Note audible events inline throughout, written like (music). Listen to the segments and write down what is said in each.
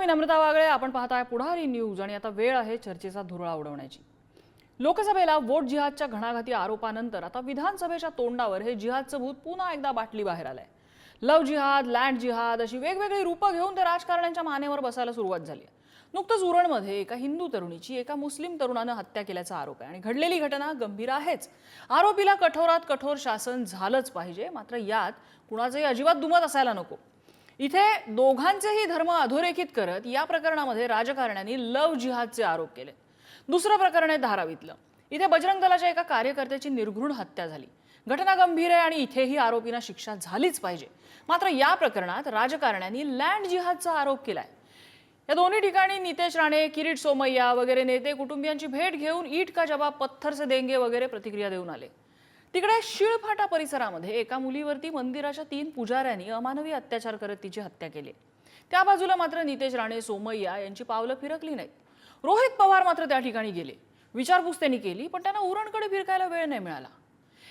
मी नम्रता वागळे आपण पाहताय पुढारी न्यूज आणि आता वेळ आहे चर्चेचा धुरळा उडवण्याची. लोकसभेला वोट जिहादच्या घणाघाती आरोपानंतर आता विधानसभेच्या तोंडावर हे जिहादचं भूत पुन्हा एकदा बाटली बाहेर आलंय. लव जिहाद लँड जिहाद अशी वेगवेगळी रूपं घेऊन ते राजकारण्यांच्या मानेवर बसायला सुरुवात झाली आहे. नुकतंच उरणमध्ये एका हिंदू तरुणीची एका मुस्लिम तरुणानं हत्या केल्याचा आरोप आहे आणि घडलेली घटना गंभीर आहेच. आरोपीला कठोरात कठोर शासन झालंच पाहिजे मात्र यात कुणाचंही अजिबात दुमत असायला नको. इथे दोघांचेही धर्म अधोरेखित करत या प्रकरणामध्ये राजकारण्यांनी लव जिहादचे आरोप केले. दुसरं प्रकरण आहे धारावीतलं. इथे बजरंग दलाच्या एका कार्यकर्त्याची निर्घृण हत्या झाली. घटना गंभीर आहे आणि इथेही आरोपींना शिक्षा झालीच पाहिजे. मात्र या प्रकरणात राजकारण्यांनी लँड जिहादचा आरोप केलाय. या दोन्ही ठिकाणी नितेश राणे किरीट सोमय्या वगैरे नेते कुटुंबियांची भेट घेऊन ईट का जबाब पत्थर से देंगे वगैरे प्रतिक्रिया देऊन आले. तिकडे शिळफाटा परिसरामध्ये एका मुलीवरती मंदिराच्या तीन पुजाऱ्यांनी अमानवी अत्याचार करत तिची हत्या केली. त्या बाजूला मात्र नितेश राणे सोमय्या यांची पावलं फिरकली नाहीत. रोहित पवार मात्र त्या ठिकाणी गेले. विचारपूस त्यांनी केली पण त्यांना उरणकडे फिरकायला वेळ नाही मिळाला.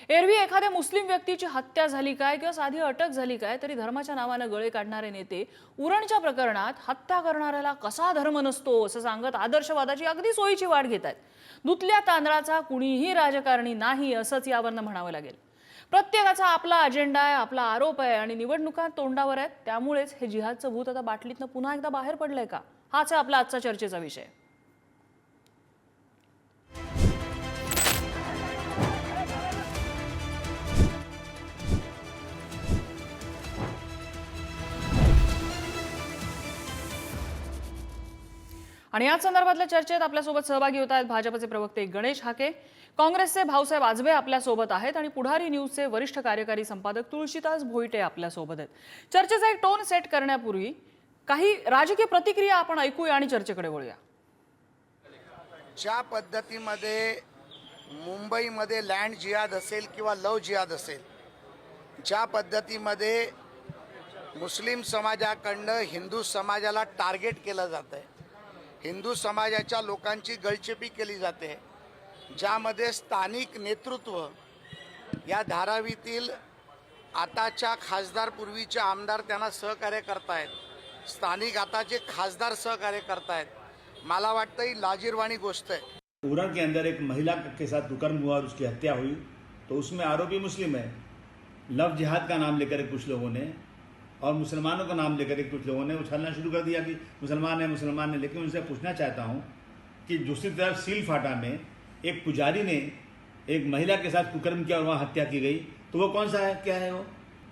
एरवी एखाद्या मुस्लिम व्यक्तीची हत्या झाली काय किंवा साधी अटक झाली काय तरी धर्माच्या नावानं गळे काढणारे नेते उरणच्या प्रकरणात हत्या करणाऱ्याला कसा धर्म नसतो असं सांगत आदर्शवादाची अगदी सोयीची वाट घेत आहेत. दुतल्या तांदळाचा कुणीही राजकारणी नाही असंच यावरनं म्हणावं लागेल. प्रत्येकाचा आपला अजेंडा आहे आपला आरोप आहे आणि निवडणुका तोंडावर आहेत. त्यामुळेच हे जिहादचं भूत आता बाटलीतनं पुन्हा एकदा बाहेर पडलंय का? हाच आहे आपला आजचा चर्चेचा विषय. आणि याच संदर्भातल्या चर्चेत आपल्यासोबत सहभागी होत आहेत भाजपचे प्रवक्ते गणेश हाके काँग्रेसचे भाऊसाहेब आजबे आपल्यासोबत आहेत आणि पुढारी न्यूजचे वरिष्ठ कार्यकारी संपादक तुळशीदास भोईटे आपल्यासोबत आहेत. चर्चेचा एक टोन सेट करण्यापूर्वी काही राजकीय प्रतिक्रिया आपण ऐकूया आणि चर्चेकडे वळूया. ज्या पद्धतीमध्ये मुंबईमध्ये लँड जिहाद असेल किंवा लव जिहाद असेल ज्या पद्धतीमध्ये मुस्लिम समाजाकडनं हिंदू समाजाला टार्गेट केलं जातं आहे हिंदू समाजाच्या लोकांची गळचेपी केली जाते ज्यामध्ये स्थानिक नेतृत्व या धारावीतील आताच्या खासदार पूर्वीचे आमदार त्यांना सहकार्य करतायत. स्थानिक आताचे खासदार सहकार्य करतायत. मला वाटतं ही लाजीरवाणी गोष्ट आहे. उरण के अंदर एक महिला के साथ दुकान हुआ और उसकी हत्या हुई तो उसमें आरोपी मुस्लिम है। लव जिहाद का नाम लेकर कुछ लोगों ने और मुसलमानों का नाम लेकर एक कुछ लोगों ने उछलना शुरू कर दिया कि मुसलमान है मुसलमान है। लेकिन उनसे पूछना चाहता हूँ कि दूसरी तरफ़ सील फाटा में एक पुजारी ने एक महिला के साथ कुकर्म किया और वहाँ हत्या की गई तो वो कौन सा है? क्या है वो?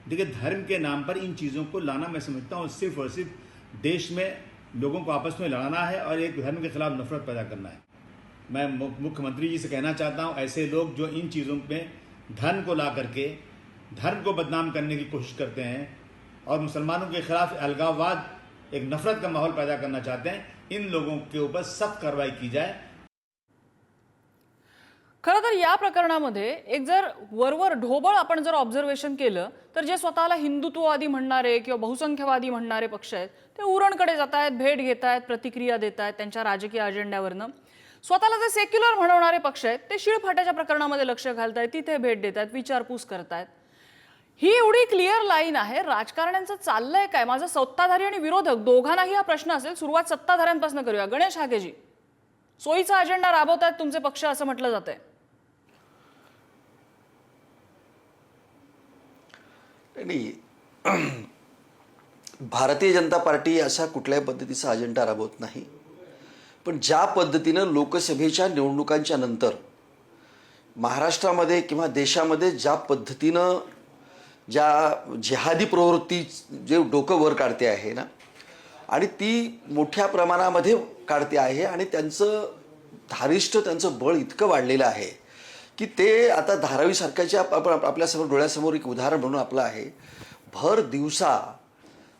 देखिए, धर्म के नाम पर इन चीज़ों को लाना मैं समझता हूँ, सिर्फ़ और सिर्फ़ देश में लोगों को आपस में लड़ाना है और एक धर्म के खिलाफ नफरत पैदा करना है। मैं मुख्यमंत्री जी से कहना चाहता हूँ, ऐसे लोग जो इन चीज़ों में धर्म को ला करके, धर्म को बदनाम करने की कोशिश करते हैं और मुसलमानों के खिलाफ अलगाववाद एक नफरत का माहौल पैदा करना चाहते हैं। इन लोगों के ऊपर सख्त कार्रवाई की जाए। खरं तर या प्रकरणामध्ये एक जर वरवर ढोबळ आपण जर ऑब्झर्वेशन केलं तर जे स्वतःला हिंदुत्ववादी म्हणणारे किंवा बहुसंख्यवादी म्हणणारे पक्ष आहेत ते उरणकडे जात आहेत भेट घेत आहेत प्रतिक्रिया देत आहेत त्यांच्या राजकीय अजेंड्यावरनं स्वतःला जे सेक्युलर म्हणवणारे पक्ष आहेत ते शिळफाट्याच्या प्रकरणामध्ये लक्ष घालतायत तिथे भेट देत आहेत विचारपूस करतायत. ही एवढी क्लिअर लाईन आहे राजकारण्यांचं चाललंय काय? माझं सत्ताधारी आणि विरोधक दोघांनाही हा प्रश्न असेल. सुरुवात सत्ताधाऱ्यांपासून करूया. गणेश हाकेजी सोयीचा अजेंडा राबवतायत तुमचे पक्ष असं म्हटलं जातंय. नाही (clears throat) भारतीय जनता पार्टी अशा कुठल्याही पद्धतीचा अजेंडा राबवत नाही. पण ज्या पद्धतीनं लोकसभेच्या निवडणुकांच्या नंतर महाराष्ट्रामध्ये किंवा देशामध्ये ज्या पद्धतीनं ज्या जिहादी प्रवृत्ती जे डोकं वर काढते आहे ना आणि ती मोठ्या प्रमाणामध्ये काढते आहे आणि त्यांचं धारिष्ट त्यांचं बळ इतकं वाढलेलं आहे की ते आता धारावीसारख्याच्या आपण आपल्यासमोर डोळ्यासमोर एक उदाहरण म्हणून आपलं आहे. भर दिवसा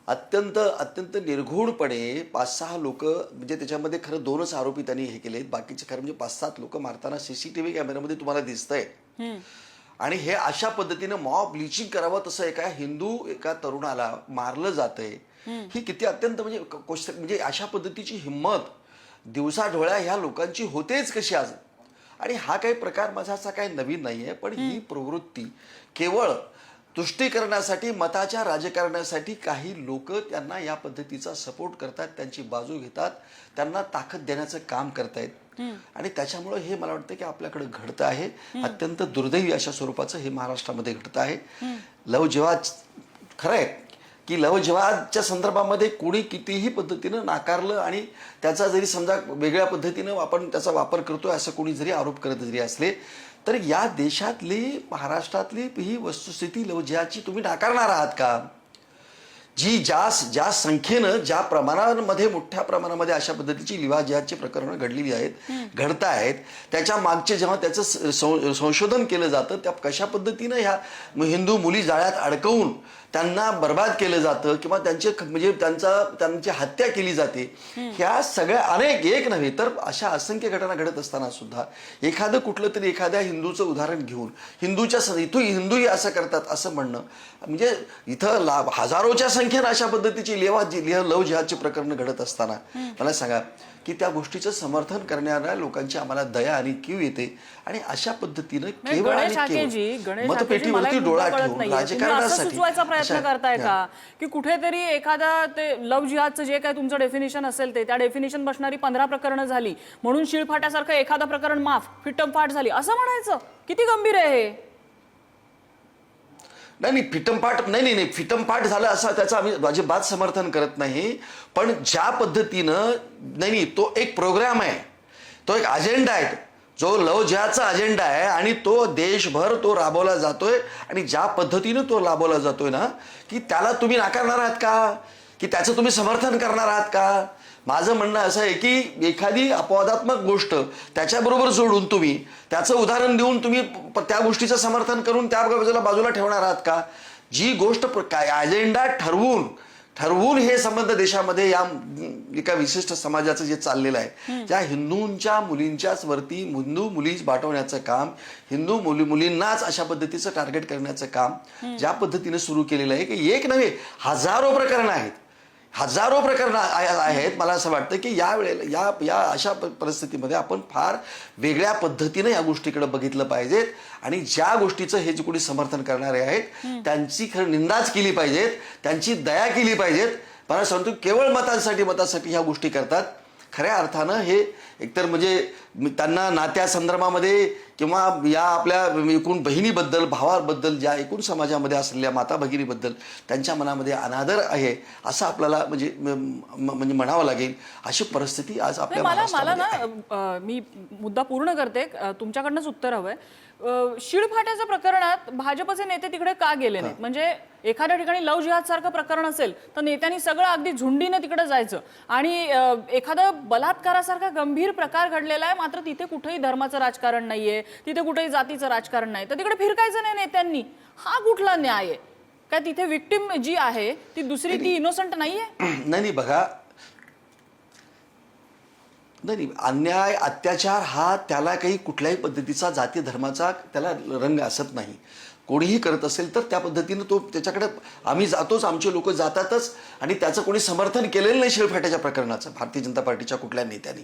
अत्यंत अत्यंत निर्घुणपणे पाच सहा लोक म्हणजे त्याच्यामध्ये खरं दोनच आरोपी त्यांनी हे केले बाकीचे खरं म्हणजे पाच सात लोक मारताना सीसीटीव्ही कॅमेऱ्यामध्ये तुम्हाला दिसतंय. आणि हे अशा पद्धतीनं मॉब ब्लिचिंग करावं तसं एका हिंदू एका तरुणाला मारलं जातंय. ही किती अत्यंत म्हणजे म्हणजे अशा पद्धतीची हिंमत दिवसा ढोळ्या ह्या लोकांची होतेच कशी आज? आणि हा काही प्रकार माझा असा काही नवीन नाही आहे पण ही प्रवृत्ती केवळ तुष्टीकरणासाठी मताच्या राजकारणासाठी काही लोक त्यांना या पद्धतीचा सपोर्ट करतात त्यांची बाजू घेतात त्यांना ताकद देण्याचं काम करतायत. आणि त्याच्यामुळे हे मला वाटतं की आपल्याकडे घडतं आहे. अत्यंत दुर्दैवी अशा स्वरूपाचं हे महाराष्ट्रामध्ये घडतं आहे. लव जेव्हा खरं आहे की लव जिहादच्या संदर्भामध्ये कोणी कितीही पद्धतीनं नाकारलं आणि त्याचा जरी समजा वेगळ्या पद्धतीनं आपण त्याचा वापर करतोय असं कोणी जरी आरोप करत जरी असले तर या देशातली महाराष्ट्रातली ही वस्तुस्थिती लव जिहादची तुम्ही नाकारणार आहात का? जी ज्या ज्या संख्येनं ज्या प्रमाणामध्ये मोठ्या प्रमाणामध्ये अशा पद्धतीची लिवा जिहादची प्रकरणं घडलेली आहेत घडत आहेत त्याच्या मागचे जेव्हा त्याचं संशोधन केलं जातं त्या कशा पद्धतीनं ह्या हिंदू मुली जाळ्यात अडकवून त्यांना बर्बाद केलं जातं किंवा त्यांचे म्हणजे त्यांचा त्यांची हत्या केली जाते ह्या सगळ्या अनेक एक नव्हे तर अशा असंख्य घटना घडत असताना सुद्धा एखादं कुठलं तरी एखाद्या हिंदूचं उदाहरण घेऊन हिंदूच्या इथं हिंदूही असं करतात असं म्हणणं म्हणजे इथं ला हजारोच्या संख्येनं अशा पद्धतीची लेवा जी लेह लव जिहादची प्रकरणं घडत असताना. मला सांगा की त्या गोष्टीचं समर्थन करणाऱ्या लोकांची आम्हाला दया आणि कीव येते. आणि अशा पद्धतीनं नाही, केवळ आणि मतपेटीवरती डोळा ठेवून राजकारणासाठी. सुचवायचा प्रयत्न करताय का? की कुठेतरी एखादा ते लव जिहादचं जे काय तुमचं डेफिनेशन असेल ते त्या डेफिनेशन बसणारी पंधरा प्रकरणं झाली. म्हणून शिळफाट्यासारखं एखादं प्रकरण माफ फिट्टमफाट झाली. असं म्हणायचं? किती गंभीर आहे हे? नाही नाही फितमपाठ नाही नाही नाही फितमपाठ झालं असा त्याचं आम्ही अजिबात समर्थन करत नाही. पण ज्या पद्धतीनं नाही नाही तो एक प्रोग्राम आहे. तो एक अजेंडा आहे. जो लव ज्याचा अजेंडा आहे आणि तो देशभर तो राबवला जातोय आणि ज्या पद्धतीनं तो राबवला जातोय ना की त्याला तुम्ही नाकारणार आहात का? की त्याचं तुम्ही समर्थन करणार आहात का? माझं म्हणणं असं आहे की एखादी अपवादात्मक गोष्ट त्याच्याबरोबर जोडून तुम्ही त्याचं उदाहरण देऊन तुम्ही त्या गोष्टीचं समर्थन करून त्या बाजूला बाजूला ठेवणार आहात का? जी गोष्ट काय अजेंडा ठरवून ठरवून हे संबंध देशामध्ये या एका विशिष्ट समाजाचं जे चाललेलं आहे त्या हिंदूंच्या मुलींच्याच वरती हिंदू मुली बाटवण्याचं काम हिंदू मुली मुलींनाच अशा पद्धतीचं टार्गेट करण्याचं काम ज्या पद्धतीने सुरू केलेलं आहे की एक नव्हे हजारो प्रकरणं आहेत. हजारो प्रकरणं आहेत. मला असं वाटतं की या वेळेला या या अशा परिस्थितीमध्ये आपण फार वेगळ्या पद्धतीने या गोष्टीकडे बघितलं पाहिजेत आणि ज्या गोष्टीचं हे जे कोणी समर्थन करणारे आहेत त्यांची खरं निंदाच केली पाहिजेत त्यांची दया केली पाहिजेत. मला सांगतो केवळ मतांसाठी मतासाठी ह्या गोष्टी करतात. खऱ्या अर्थानं हे एकतर म्हणजे त्यांना नात्या संदर्भामध्ये किंवा या आपल्या एकूण बहिणीबद्दल भावाबद्दल ज्या एकूण समाजामध्ये असलेल्या माता भगिनीबद्दल त्यांच्या मनामध्ये अनादर आहे असं आपल्याला म्हणजे म्हणजे म्हणावं लागेल. अशी परिस्थिती आज आपल्या मला मला ना मी मुद्दा पूर्ण करते. तुमच्याकडनंच उत्तर हवंय. शिळफाट्याच्या प्रकरणात भाजपचे नेते तिकडे का गेले नाहीत? म्हणजे एखाद्या ठिकाणी लव जिहाद सारखं प्रकरण असेल तर नेत्यांनी सगळं अगदी झुंडीने तिकडे जायचं. आणि एखादं बलात्कारासारखा गंभीर प्रकार घडलेला आहे मात्र तिथे कुठेही धर्माचं राजकारण नाहीये. तिथे कुठेही जातीचं राजकारण नाही. तर तिकडे फिरकायचं नाही नेत्यांनी. हा कुठला न्याय आहे? काय तिथे विक्टिम जी आहे ती दुसरी ती इनोसंट नाहीये? (clears throat) नाही नाही बघा. नाही नाही. अन्याय अत्याचार हा त्याला काही कुठल्याही पद्धतीचा जाती धर्माचा त्याला रंग असत नाही. कोणीही करत असेल तर त्या पद्धतीनं तो त्याच्याकडे आम्ही जातोच आमचे लोक जातातच. आणि त्याचं कोणी समर्थन केलेलं नाही शिळफाट्याच्या प्रकरणाचं भारतीय जनता पार्टीच्या कुठल्या नेत्यांनी.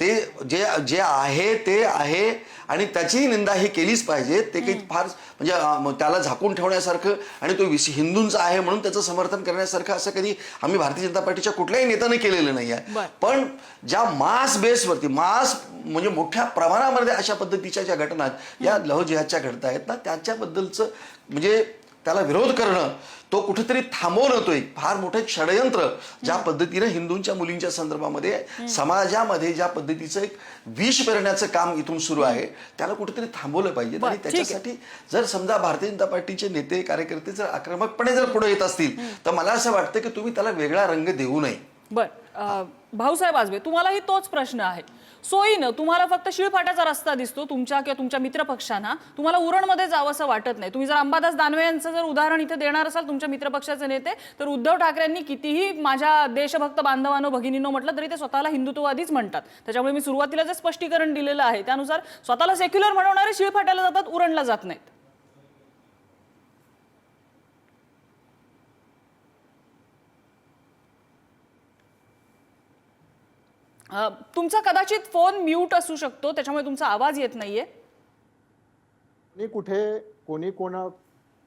ते जे जे आहे ते आहे आणि त्याचीही निंदा ही केलीच पाहिजे. ते काही फार म्हणजे त्याला झाकून ठेवण्यासारखं आणि तो विस हिंदूंचा आहे म्हणून त्याचं समर्थन करण्यासारखं असं कधी आम्ही भारतीय जनता पार्टीच्या कुठल्याही नेत्याने केलेलं नाही आहे. पण ज्या मास बेसवरती मास म्हणजे मोठ्या प्रमाणामध्ये अशा पद्धतीच्या ज्या घटना या लह जिहादच्या घडत आहेत ना त्याच्याबद्दलचं म्हणजे त्याला विरोध करणं तो कुठेतरी थांबवणं तो एक फार मोठं षडयंत्र. ज्या पद्धतीनं हिंदूंच्या मुलींच्या संदर्भामध्ये समाजामध्ये ज्या पद्धतीचं एक विष पेरण्याचं काम इथून सुरू आहे त्याला कुठेतरी थांबवलं पाहिजे. आणि. त्याच्यासाठी जर समजा भारतीय जनता पार्टीचे नेते कार्यकर्ते जर आक्रमकपणे जर पुढे येत असतील तर मला असं वाटतं की तुम्ही त्याला वेगळा रंग देऊ नये. बर भाऊसाहेब आजबे तुम्हालाही तोच प्रश्न आहे. सोयीनं तुम्हाला फक्त शिळफाट्याचा रस्ता दिसतो तुमच्या किंवा तुमच्या मित्रपक्षांना. तुम्हाला उरणमध्ये जावं असं वाटत नाही. तुम्ही जर अंबादास दानवे यांचं जर उदाहरण इथे देणार असाल तुमच्या मित्रपक्षाचे नेते तर उद्धव ठाकरेंनी कितीही माझ्या देशभक्त बांधवांनो भगिनींनो म्हटलं तरी ते स्वतःला हिंदुत्ववादीच म्हणतात. त्याच्यामुळे मी सुरुवातीला जे स्पष्टीकरण दिलेलं आहे त्यानुसार स्वतःला सेक्युलर म्हणवणारे शिळफाट्याला जातात उरणला जात नाहीत. तुमचा कदाचित फोन म्यूट असू शकतो त्याच्यामुळे तुमचा आवाज येत नाहीये. कोणी कुठे कोणी कोणा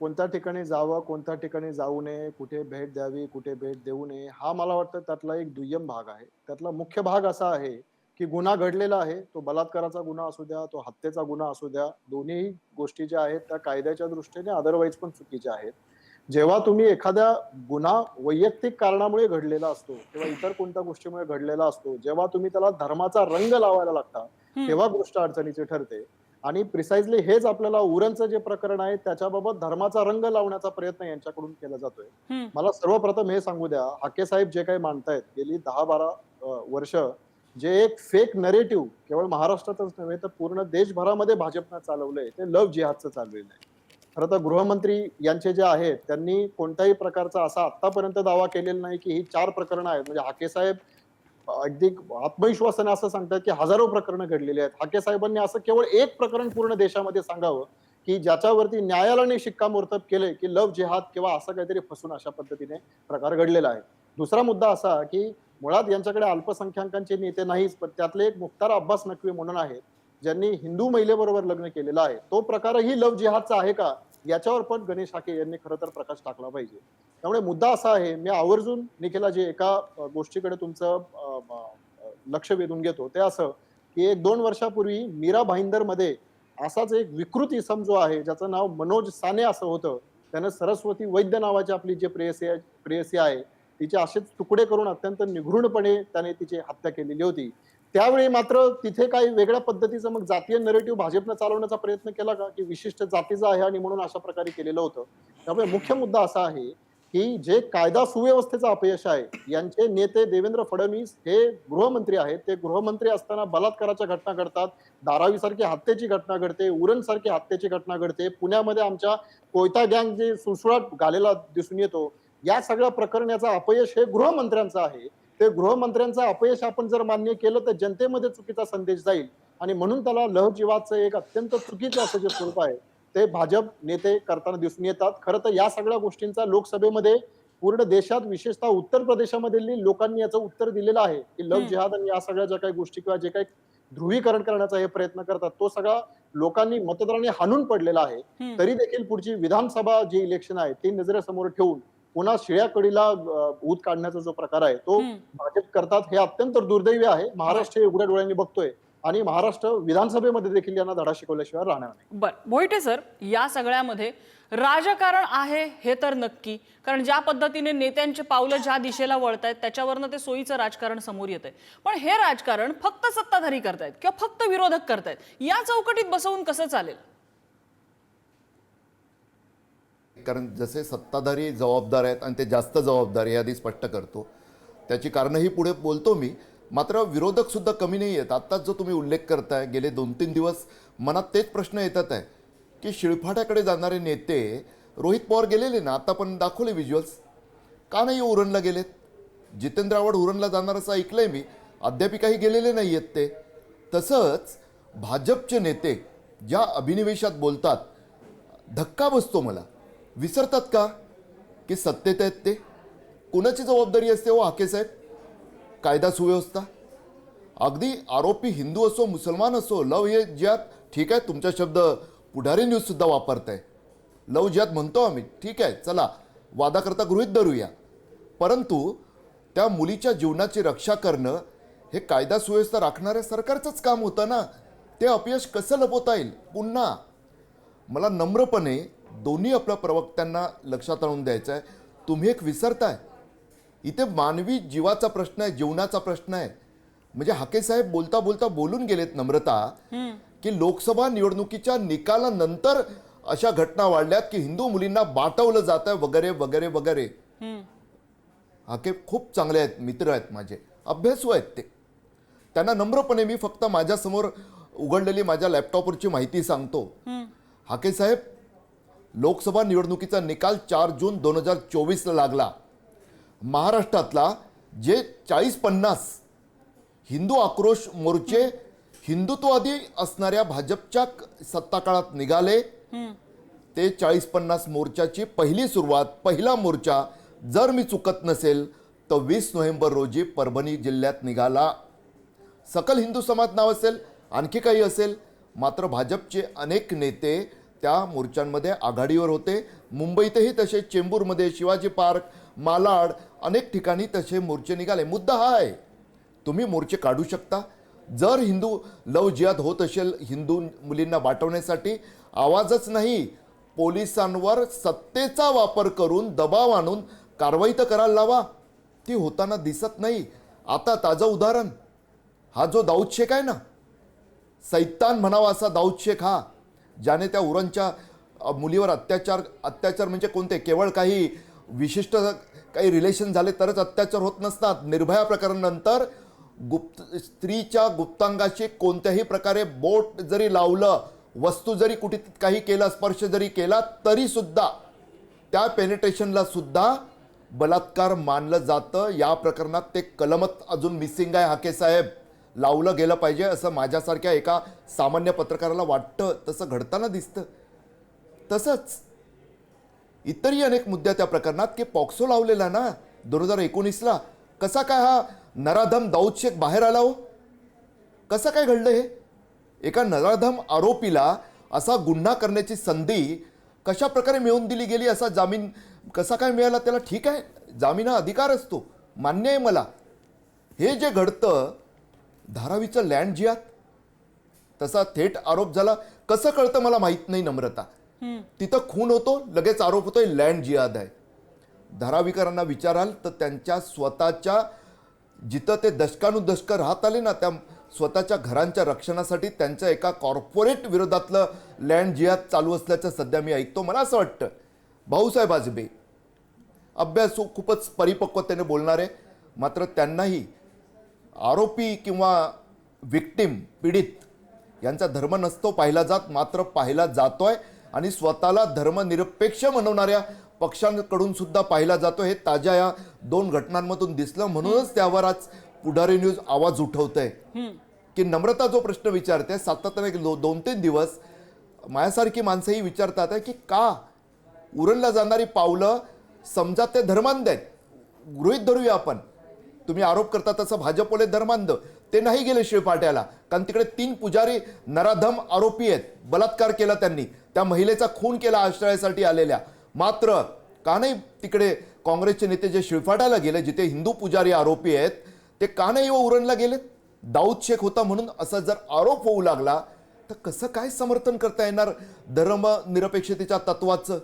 कोणत्या ठिकाणी जावं कोणत्या ठिकाणी जाऊ नये कुठे भेट द्यावी कुठे भेट देऊ नये हा मला वाटतं त्यातला एक दुय्यम भाग आहे. त्यातला मुख्य भाग असा आहे की गुन्हा घडलेला आहे तो बलात्काराचा गुन्हा असू द्या तो हत्येचा गुन्हा असू द्या दोन्ही गोष्टी ज्या आहेत त्या कायद्याच्या दृष्टीने अदरवाईज पण चुकीच्या आहेत. जेव्हा तुम्ही एखाद्या गुन्हा वैयक्तिक कारणामुळे घडलेला असतो किंवा इतर कोणत्या गोष्टीमुळे घडलेला असतो जेव्हा तुम्ही त्याला धर्माचा रंग लावायला लागता तेव्हा गोष्ट अडचणीची ठरते. आणि प्रिसाइजली हेच आपल्याला उरणचं जे प्रकरण आहे त्याच्याबाबत धर्माचा रंग लावण्याचा प्रयत्न यांच्याकडून केला जातोय. मला सर्वप्रथम हे सांगू द्या हाके साहेब जे काही मांडतायत गेली दहा बारा वर्ष जे एक फेक नरेटिव्ह केवळ महाराष्ट्रातच नव्हे तर पूर्ण देशभरामध्ये भाजपनं चालवलंय ते लव जिहादचं चाललेलं आहे. खरं तर गृहमंत्री यांचे जे आहेत त्यांनी कोणत्याही प्रकारचा असा आतापर्यंत दावा केलेला नाही की ही चार प्रकरणं आहेत. म्हणजे हाके साहेब अगदी आत्मविश्वासाने असं सांगतात की हजारो प्रकरणं घडलेली आहेत. हाके साहेबांनी असं केवळ एक प्रकरण पूर्ण देशामध्ये सांगावं की ज्याच्यावरती न्यायालयाने शिक्कामोर्तब केले की लव जिहाद किंवा असं काहीतरी फसून अशा पद्धतीने प्रकार घडलेला आहे. दुसरा मुद्दा असा की मुळात यांच्याकडे अल्पसंख्याकांचे नेते नाहीच पण त्यातले एक मुख्तार अब्बास नक्वी म्हणून आहेत. ज्यांनी हिंदू महिलेबरोबर लग्न केलेलं आहे तो प्रकारही लव जिहादचा आहे का? याच्यावर पण गणेश हाके यांनी खरं तर प्रकाश टाकला पाहिजे. त्यामुळे मुद्दा असा आहे मी आवर्जून निखिला जे एका गोष्टीकडे तुमचं लक्ष वेधून घेतो. ते असं की एक दोन वर्षापूर्वी मीरा भाईंदरमध्ये असाच एक विकृत इसम जो आहे ज्याचं नाव मनोज साने असं होतं त्यानं सरस्वती वैद्य नावाची आपली जे प्रेयसी आहे प्रेयसी आहे तिचे असेच तुकडे करून अत्यंत निघृणपणे त्याने तिची हत्या केलेली होती. त्यावेळी मात्र तिथे काही वेगळ्या पद्धतीचं मग जातीय नरेटिव्ह भाजपनं चालवण्याचा प्रयत्न केला का? की विशिष्ट जातीचा आहे आणि म्हणून अशा प्रकारे केलेलं होतं. त्यामुळे मुख्य मुद्दा असा आहे की जे कायदा सुव्यवस्थेचा अपयश आहे यांचे नेते देवेंद्र फडणवीस हे गृहमंत्री आहेत. ते गृहमंत्री असताना बलात्काराच्या घटना घडतात. धारावी सारखी हत्येची घटना घडते. उरण सारखी हत्येची घटना घडते. पुण्यामध्ये आमच्या कोयता गँग जे सुळसुळाट घालेला दिसून येतो. या सगळ्या प्रकरणाचा अपयश हे गृहमंत्र्यांचं आहे. ते गृहमंत्र्यांचं अपयश आपण जर मान्य केलं तर जनतेमध्ये चुकीचा संदेश जाईल आणि म्हणून त्याला लहजीवाचं एक अत्यंत चुकीचं असं जे स्वरूप आहे ते भाजप नेते करताना दिसून येतात खरं तर या सगळ्या गोष्टींचा लोकसभेमध्ये पूर्ण देशात विशेषतः उत्तर प्रदेशामधील लोकांनी याचं उत्तर दिलेलं आहे की लव. जिहाद आणि या सगळ्या ज्या काही गोष्टी किंवा जे काही ध्रुवीकरण करण्याचा हे प्रयत्न करतात तो सगळा लोकांनी मतदारांनी हाणून पडलेला आहे. तरी देखील पुढची विधानसभा जी इलेक्शन आहे ती नजरेसमोर ठेवून पुन्हा शिळ्या कडीला अ, ऊत काढण्याचा जो प्रकार आहे तो. भाजप करतात हे अत्यंत दुर्दैवी आहे. महाराष्ट्र हे उघड्या डोळ्यांनी बघतोय आणि महाराष्ट्र विधानसभेमध्ये देखील यांना धडा शिकवल्याशिवाय राहणार नाही. बर मोहिते सर. या सगळ्यामध्ये राजकारण आहे हे तर नक्की. कारण ज्या पद्धतीने नेत्यांचे पावलं ज्या दिशेला वळत आहेत त्याच्यावरनं ते सोयीचं राजकारण समोर येत आहे पण हे राजकारण फक्त सत्ताधारी करतायत किंवा फक्त विरोधक करतायत या चौकटीत बसवून कसं चालेल? कारण जसे सत्ताधारी जबाबदार आहेत आणि ते जास्त जबाबदार आहे आधी स्पष्ट करतो. त्याची कारणंही पुढे बोलतो मी. मात्र विरोधकसुद्धा कमी नाही आहेत. आत्ताच जो तुम्ही उल्लेख करताय गेले दोन तीन दिवस मनात तेच प्रश्न येतात आहे की शिळफाट्याकडे जाणारे नेते रोहित पवार गेलेले ना आता पण दाखवले व्हिज्युअल्स का नाही हो उरणला गेलेत? जितेंद्र आव्हाड उरणला जाणार असं ऐकलंय मी. अद्याप काही गेलेले नाही आहेत ते. तसंच भाजपचे नेते ज्या अभिनिवेशात बोलतात धक्का बसतो मला. विसरतात का? की सत्तेत आहेत ते? कुणाची जबाबदारी असते हो आके साहेब? कायदा सुव्यवस्था? अगदी आरोपी हिंदू असो मुसलमान असो लव हे ज्यात ठीक आहे तुमचा शब्द पुढारी न्यूजसुद्धा वापरताय. लव ज्यात म्हणतो आम्ही ठीक आहे चला वादाकरता गृहित धरूया. परंतु त्या मुलीच्या जीवनाची रक्षा करणं हे कायदा सुव्यवस्था राखणाऱ्या सरकारचंच काम होतं ना? ते अपयश कसं लपवता येईल? पुन्हा मला नम्रपणे दोन्ही आपल्या प्रवक्त्यांना लक्षात आणून द्यायचं आहे तुम्ही एक विसरताय. इथे मानवी जीवाचा प्रश्न आहे जीवनाचा प्रश्न आहे. म्हणजे हाके साहेब बोलता बोलता बोलून गेलेत नम्रता की लोकसभा निवडणुकीच्या निकालानंतर अशा घटना वाढल्यात की हिंदू मुलींना बाटवलं जात आहे वगैरे वगैरे. वगैरे हाके खूप चांगले आहेत मित्र आहेत माझे. अभ्यासू आहेत ते. त्यांना नम्रपणे मी फक्त माझ्यासमोर उघडलेली माझ्या लॅपटॉपवरची माहिती सांगतो. हाके साहेब लोकसभा निवडणुकीचा निकाल चार जून दोन हजार चोवीसला लागला. महाराष्ट्रातला जे चाळीस पन्नास हिंदू आक्रोश मोर्चे हिंदुत्ववादी असणाऱ्या भाजपच्या सत्ताकाळात सत्ता काळात निघाले. ते चाळीस पन्नास मोर्चाची पहिली सुरुवात पहिला मोर्चा जर मी चुकत नसेल तर वीस नोव्हेंबर रोजी परभणी जिल्ह्यात निघाला. सकल हिंदू समाज नाव असेल आणखी काही असेल मात्र भाजपचे अनेक नेते त्या मोर्चांमध्ये आघाडीवर होते. मुंबईतही तसे चेंबूरमध्ये शिवाजी पार्क मालाड अनेक ठिकाणी तसे मोर्चे निघाले. मुद्दा हा आहे तुम्ही मोर्चे काढू शकता. जर हिंदू लव जिहाद होत असेल हिंदू मुलींना वाटवण्यासाठी आवाजच नाही. पोलिसांवर सत्तेचा वापर करून दबाव आणून कारवाई तर करायला लावा. ती होताना दिसत नाही. आता ताजं उदाहरण. हा जो दाऊद शेख आहे ना सैतान म्हणावा असा दाऊद शेख हा ज्याने त्या उरणच्या मुलीवर अत्याचार अत्याचार म्हणजे कोणते? केवळ काही विशिष्ट काही रिलेशन झाले तरच अत्याचार होत नसतात. निर्भया प्रकरणानंतर गुप्त स्त्रीच्या गुप्तांगाशी कोणत्याही प्रकारे बोट जरी लावलं वस्तू जरी कुठे काही केला स्पर्श जरी केला तरीसुद्धा त्या पेनिट्रेशनला सुद्धा बलात्कार मानलं जातं. या प्रकरणात ते कलमत अजून मिसिंग आहे हाके साहेब. लावलं गेलं पाहिजे असं माझ्यासारख्या एका सामान्य पत्रकाराला वाटतं. तसं घडताना दिसतं. तसंच इतरही अनेक मुद्द्या त्या प्रकरणात की पॉक्सो लावलेला ना दोन हजार एकोणीसला. कसा काय हा नराधम दाऊद शेख बाहेर आला हो? कसं काय घडलं हे? एका नराधम आरोपीला असा गुन्हा करण्याची संधी कशा प्रकारे मिळवून दिली गेली असा जामीन कसा काय मिळाला त्याला ठीक आहे. जामीन हा अधिकार असतो. मान्य आहे मला. हे जे घडतं धारावीचं लँड जियात तसा थेट आरोप झाला. कसं कळतं मला माहीत नाही नम्रता. तिथं खून होतो लगेच आरोप होतोय लँड जिहाद आहे. धारावीकरांना विचाराल तर त्यांच्या स्वतःच्या जिथं ते दशकानुदशकं राहत आले ना त्या स्वतःच्या घरांच्या रक्षणासाठी त्यांच्या एका कॉर्पोरेट विरोधातलं लँड जिहाद चालू असल्याचं सध्या मी ऐकतो. मला असं वाटतं. भाऊसाहेब आजबे अभ्यासू खूपच परिपक्वतेने बोलणारे मात्र त्यांनाही आरोपी किंवा विक्टिम पीडित यांचा धर्म नसतो पाहिला जात मात्र पाहिला जातोय आणि स्वतःला धर्मनिरपेक्ष म्हणवणाऱ्या पक्षांकडून सुद्धा पाहिला जातो हे ताज्या या दोन घटनांमधून दिसलं. म्हणूनच त्यावर आज पुढारी न्यूज आवाज उठवतंय. की नम्रता जो प्रश्न विचारते सातत्याने दोन तीन दिवस माझ्यासारखी माणसंही विचारतात आहे की का उरणला जाणारी पावलं समजा ते धर्मांध आहेत. गृहित धरूया आपण. तुम्ही आरोप करता तसं भाजपवाले धर्मांध. ते नाही गेले शिवपाट्याला कारण तिकडे तीन पुजारी नराधम आरोपी आहेत. बलात्कार केला त्यांनी. त्या महिलेचा खून केला आश्रयासाठी आलेल्या. मात्र का नाही तिकडे काँग्रेसचे नेते जे शिळफाट्याला गेले जिथे हिंदू पुजारी आरोपी आहेत ते का नाही व उरणला गेलेत दाऊद शेख होता म्हणून असा जर आरोप होऊ लागला तर कसं काय समर्थन करता येणार धर्मनिरपेक्षतेच्या तत्वाचं?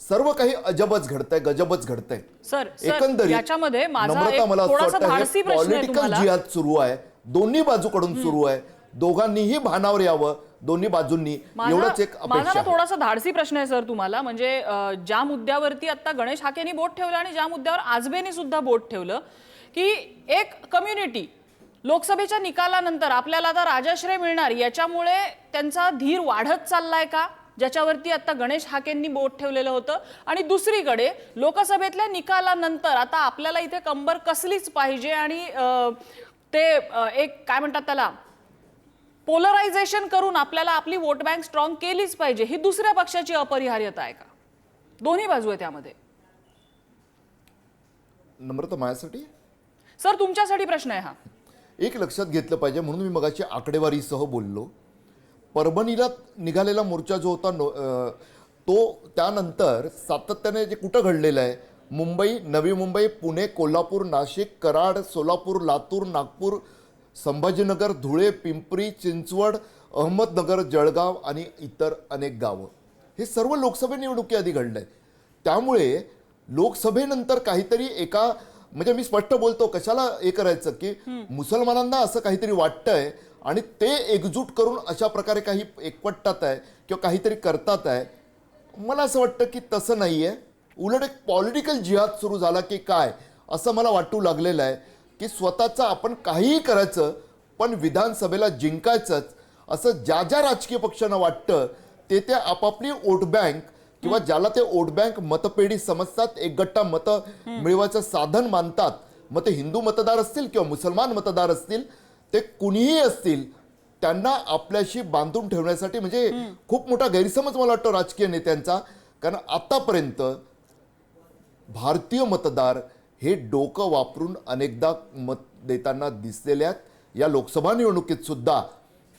सर्व काही अजबच घडतंय गजबच घडतंय. सर सर एकंदरीत याच्यामध्ये नम्रता मला असं थोडासा वाटतं धाडसी प्रश्न आहे पॉलिटिकल जिहाद सुरू आहे दोन्ही बाजूकडून सुरू आहे दोघांनीही भानावर यावं दोन्ही बाजूंनी एवढंच एक माझा. थोडासा धाडसी प्रश्न आहे सर तुम्हाला. म्हणजे ज्या मुद्द्यावरती आता गणेश हाकेनी बोट ठेवलं आणि ज्या मुद्द्यावर आजबेनी सुद्धा बोट ठेवलं की एक कम्युनिटी लोकसभेच्या निकालानंतर आपल्याला आता राजाश्रय मिळणार याच्यामुळे त्यांचा धीर वाढत चाललाय का? ज्याच्यावरती आता गणेश हाकेंनी बोट ठेवलेलं होतं. आणि दुसरीकडे लोकसभेतल्या निकालानंतर आता आपल्याला इथे कंबर कसलीच पाहिजे आणि ते एक काय म्हणतात त्याला पोलरायझेशन करून आपल्याला आपली वोट बँक स्ट्रॉंग केलीच पाहिजे. ही दुसऱ्या पक्षाची अपरिहार्यता आहे का? दोन्ही बाजू आहे त्यामध्ये. नम्रता माझ्यासाठी? सर तुमच्यासाठी प्रश्न आहे हा. एक लक्षात घेतलं पाहिजे म्हणून मी मगाशी आकडेवारीसह बोललो. परभणीला निघालेला मोर्चा जो होता नो- तो त्यानंतर सातत्याने जे कुठं घडलेलं आहे मुंबई नवी मुंबई पुणे कोल्हापूर नाशिक कराड सोलापूर लातूर नागपूर संभाजीनगर धुळे पिंपरी चिंचवड अहमदनगर जळगाव आणि इतर अनेक गावं. हे सर्व लोकसभा निवडणुकीआधी घडलंय. त्यामुळे लोकसभेनंतर काहीतरी एका म्हणजे मी स्पष्ट बोलतो कशाला हे करायचं की मुसलमानांना असं काहीतरी वाटतंय आणि ते एकजूट करून अशा प्रकारे काही एकवटतात आहे किंवा काहीतरी करतात आहे. मला असं वाटतं की तसं नाही आहे उलट एक पॉलिटिकल जिहाद सुरू झाला की काय असं मला वाटू लागलेलं आहे की स्वतःचं आपण काहीही करायचं पण विधानसभेला जिंकायचंच असं ज्या ज्या राजकीय पक्षांना वाटतं ते त्या आपापली वोट बँक किंवा ज्याला ते वोट बँक मतपेढी समजतात एक गट्टा मतं मिळवायचं साधन मानतात. मग ते हिंदू मतदार असतील किंवा मुसलमान मतदार असतील ते कुणीही असतील त्यांना आपल्याशी बांधून ठेवण्यासाठी म्हणजे खूप मोठा गैरसमज मला वाटतो राजकीय नेत्यांचा. कारण आतापर्यंत भारतीय मतदार हे डोकं वापरून अनेकदा मत देताना दिसलेले आहेत या लोकसभा निवडणुकीत सुद्धा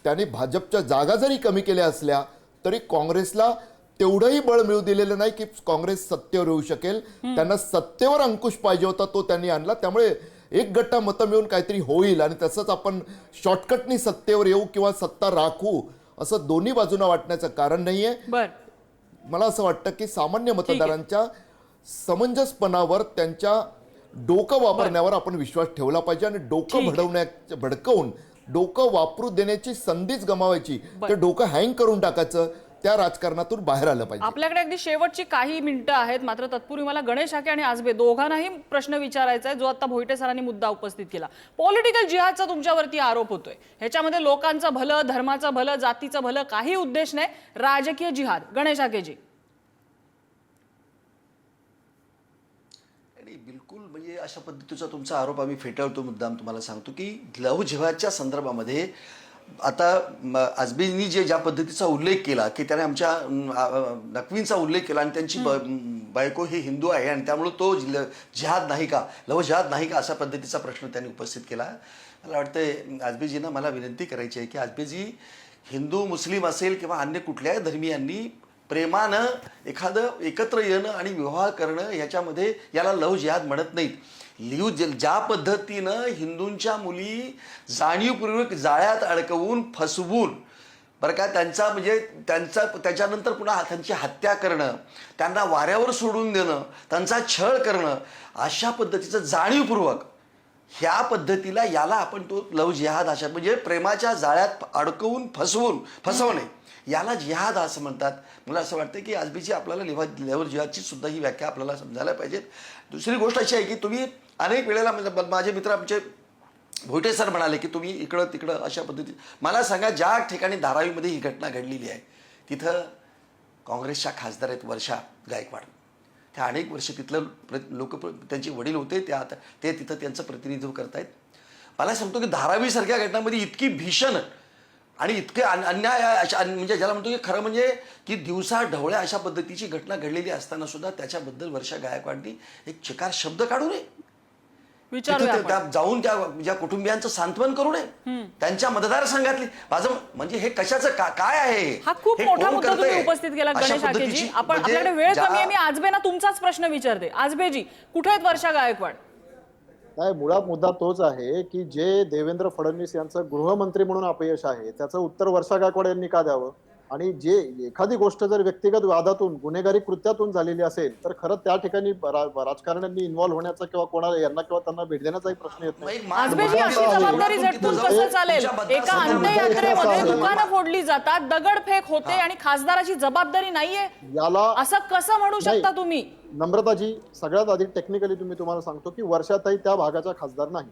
त्याने भाजपच्या जागा जरी कमी केल्या असल्या तरी काँग्रेसला तेवढंही बळ मिळू दिलेलं नाही की काँग्रेस सत्तेवर येऊ शकेल. त्यांना सत्तेवर अंकुश पाहिजे होता तो त्यांनी आणला. त्यामुळे एक गट्टा मतं मिळून काहीतरी होईल आणि तसंच आपण शॉर्टकटनी सत्तेवर येऊ किंवा सत्ता राखू असं दोन्ही बाजूंना वाटण्याचं कारण नाहीये. बर. मला असं वाटतं की सामान्य मतदारांच्या समंजसपणावर त्यांच्या डोकं वापरण्यावर आपण विश्वास ठेवला पाहिजे आणि डोकं भडवण्या भडकवून डोकं वापरू देण्याची संधीच गमावायची. ते डोकं हँग करून टाकायचं. त्या राजकारणातून बाहेर आलं पाहिजे. आपल्याकडे अगदी शेवटची काही मिनिटं आहेत. मात्र तत्पूर्वी मला गणेश हाके आणि आजबे दोघांनाही प्रश्न विचारायचा आहे जो आता भोईटे सरांनी मुद्दा उपस्थित केला. पॉलिटिकल जिहादचा तुमच्यावरती आरोप होतोय. ह्याच्यामध्ये लोकांचं भलं धर्माचं भलं जातीचं भलं काही उद्देश नाही. राजकीय जिहाद. गणेश आणि बिलकुल. म्हणजे अशा पद्धतीचा तुमचा आरोप आम्ही फेटाळतो मुद्दाम तुम्हाला सांगतो की लव जिहादच्या संदर्भामध्ये आता आजबींनी जे ज्या पद्धतीचा उल्लेख केला की त्याने आमच्या नकवींचा उल्लेख केला आणि त्यांची ब- बायको ही हिंदू आहे आणि त्यामुळे तो जिहाद नाही का लव जिहाद नाही का अशा पद्धतीचा प्रश्न त्यांनी उपस्थित केला. मला वाटतं आजबीजींना मला विनंती करायची आहे की आजबीजी हिंदू मुस्लिम असेल किंवा अन्य कुठल्याही धर्मियांनी प्रेमानं एखादं एकत्र येणं आणि विवाह करणं ह्याच्यामध्ये याला लव जिहाद म्हणत नाहीत. लिहू ज्या पद्धतीनं हिंदूंच्या मुली जाणीवपूर्वक जाळ्यात अडकवून फसवून बरं का त्यांचा म्हणजे त्यांचा त्याच्यानंतर पुन्हा त्यांची हत्या करणं त्यांना वाऱ्यावर सोडून देणं त्यांचा छळ करणं अशा पद्धतीचं जाणीवपूर्वक ह्या पद्धतीला याला आपण तो लव जिहाद अशा म्हणजे प्रेमाच्या जाळ्यात अडकवून फसवून फसवणे याला जिहाद असं म्हणतात. मला असं वाटतं की आजबीची आपल्याला लिव्हा लेवर जिहादची सुद्धा ही व्याख्या आपल्याला समजायला पाहिजे दुसरी गोष्ट अशी आहे की तुम्ही अनेक वेळेला म्हणजे ब- माझे मित्र आमचे भोटे सर म्हणाले की तुम्ही इकडं तिकडं अशा पद्धती मला सांगा ज्या ठिकाणी धारावीमध्ये ही घटना घडलेली आहे तिथं काँग्रेसच्या खासदार आहेत वर्षा गायकवाड. त्या अनेक वर्ष तिथलं प्र लोक त्यांचे वडील होते त्या आता ते तिथं त्यांचं प्रतिनिधित्व करतायत. मला सांगतो की धारावीसारख्या घटनांमध्ये इतकी भीषण आणि इतके अन- अन्याय अशा अन- म्हणजे ज्याला म्हणतो की खरं म्हणजे की दिवसा ढवळ्या अशा पद्धतीची घटना घडलेली असताना सुद्धा त्याच्याबद्दल वर्षा गायकवाडनी एक चिकार शब्द काढू नये. विचारूया तिथं ते- आपण. त्या जाऊन त्या ज्या कुटुंबियांचं सांत्वन करू नये. त्यांच्या मतदारसंघातली माझं म्हणजे हे कशाचं का- काय आहे? हे? हा खूप हे मोठा कोण मुद्दा तुम्ही? उपस्थित केला अशा गणेश पद्धतीची- आपण म्हणजे आपल्याकडे वेळ ज्या- कमी आहे मी आजबेना तुमचाच प्रश्न विचारते. आजबेजी कुठे आहेत वर्षा गायकवाड? नाही मुळात मुद्दा तोच आहे की जे देवेंद्र फडणवीस यांचं गृहमंत्री म्हणून अपयश आहे त्याचं उत्तर वर्षा गायकवाड यांनी का द्यावं? आणि जे एखादी गोष्ट जर व्यक्तिगत वादातून गुन्हेगारी कृत्यातून झालेली असेल तर खरं त्या ठिकाणी राजकारण्यांनी इन्व्हॉल्व्ह होण्याचा किंवा कोणाला यांना किंवा त्यांना भेट देण्याचाही प्रश्न येत नाही. दुकानं फोडली जातात दगडफेक होते आणि खासदाराची जबाबदारी नाहीये? याला असं कसं म्हणू नाही. शकता तुम्ही? नम्रताजी सगळ्यात आधी टेक्निकली तुम्ही तुम्हाला सांगतो की वर्षाताई त्या भागाच्या खासदार नाही.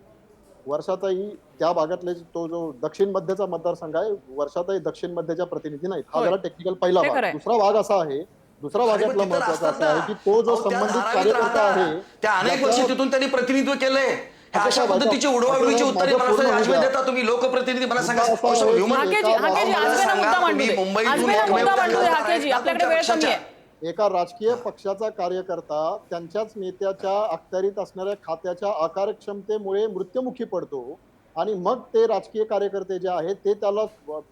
वर्षाताई त्या भागातले तो जो दक्षिण मध्यचा मतदारसंघ आहे वर्षाताई दक्षिण मध्यच्या प्रतिनिधी नाहीत हा. जरा टेक्निकल पहिला भाग. दुसरा भाग असा आहे दुसरा भागातला महत्त्वाचा असा आहे. की तो जो संबंधित कार्यकर्ता. आहे त्या अनेक वर्ष तिथून त्यांनी प्रतिनिधित्व केलंय अशा पद्धतीची आता उत्तरे मला. देता तुम्ही लोकप्रतिनिधी मला सांगा मुंबईतून आपल्याकडे वेळ कमी. आहे एका राजकीय पक्षाचा कार्यकर्ता त्यांच्याच नेत्याच्या अखत्यारीत असणाऱ्या खात्याच्या अकार्यक्षमतेमुळे मृत्युमुखी पडतो आणि मग ते राजकीय कार्यकर्ते जे आहेत ते त्याला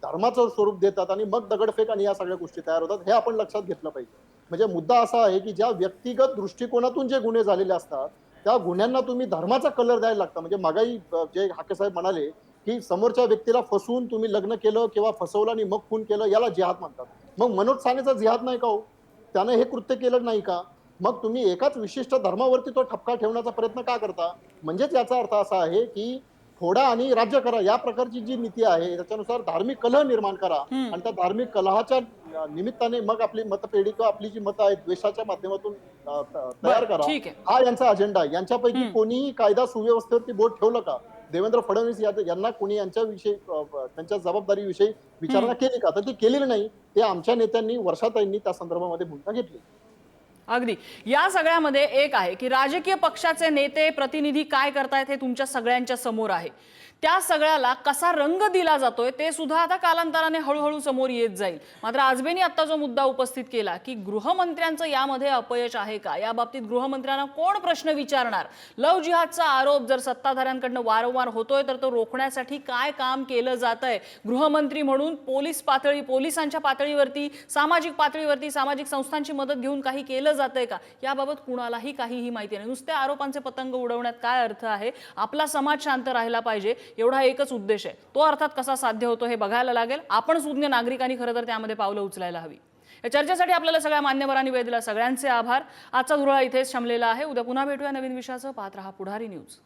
धर्माचं स्वरूप देतात आणि मग दगडफेक आणि या सगळ्या गोष्टी तयार होतात. हे आपण लक्षात घेतलं पाहिजे. म्हणजे मुद्दा असा आहे की ज्या व्यक्तिगत दृष्टिकोनातून जे गुन्हे झालेले असतात त्या गुन्ह्यांना तुम्ही धर्माचा कलर द्यायला लागता. म्हणजे मागाई जे हाके साहेब म्हणाले की समोरच्या व्यक्तीला फसवून तुम्ही लग्न केलं किंवा फसवलं आणि मग खून केलं याला जिहाद म्हणतात. मग मनोज सानेचा जिहाद नाही का हो? त्यानं हे कृत्य केलं नाही का? मग तुम्ही एकाच विशिष्ट धर्मावरती तो ठपका ठेवण्याचा प्रयत्न का करता? म्हणजेच याचा अर्थ असा आहे की फोडा आणि राज्य करा. या प्रकारची जी नीती आहे त्याच्यानुसार धार्मिक कलह निर्माण करा. आणि त्या धार्मिक कलहाच्या निमित्ताने मग आपली मतपेढी किंवा आपली जी मतं आहेत द्वेषाच्या माध्यमातून तयार करा. हा यांचा अजेंडा आहे. यांच्यापैकी कोणीही कायदा सुव्यवस्थेवरती बोट ठेवलं का? देवेंद्र फडणवीस यांना कोणी यांच्याविषयी त्यांच्या जबाबदारीविषयी विचारणा केली का? तर ती केलेली नाही. ते आमच्या नेत्यांनी वर्षाताईंनी त्या संदर्भामध्ये भूमिका घेतली. अगदी. या सगळ्यामध्ये एक आहे की राजकीय पक्षाचे नेते प्रतिनिधी काय करतायत हे तुमच्या सगळ्यांच्या समोर आहे. त्या सगळ्याला कसा रंग दिला जातोय ते सुद्धा आता कालांतराने हळूहळू समोर येत जाईल. मात्र आजबेनी आता जो मुद्दा उपस्थित केला की गृहमंत्र्यांचं यामध्ये अपयश आहे का? या बाबतीत गृहमंत्र्यांना कोण प्रश्न विचारणार? लव जिहादचा आरोप जर सत्ताधाऱ्यांकडनं वारंवार होतोय तर तो रोखण्यासाठी काय काम केलं जात आहे गृहमंत्री म्हणून पोलीस पातळी पोलिसांच्या पातळीवरती सामाजिक पातळीवरती सामाजिक संस्थांची मदत घेऊन काही केलं जातंय का? याबाबत कुणालाही काहीही माहिती नाही. नुसत्या आरोपांचे पतंग उडवण्यात काय अर्थ आहे? आपला समाज शांत राहिला पाहिजे. एवढा एकच उद्देश आहे. तो अर्थात कसा साध्य होतो हे बघायला लागेल. आपण सुज्ञ नागरिकांनी खरं तर त्यामध्ये पावलं उचलायला हवी. या चर्चेसाठी आपल्याला सगळ्या मान्यवरांनी वेळ दिला सगळ्यांचे आभार. आजचा धुरळा इथेच शमलेला आहे. उद्या पुन्हा भेटूया नवीन विषयाचं पाहत रहा पुढारी न्यूज.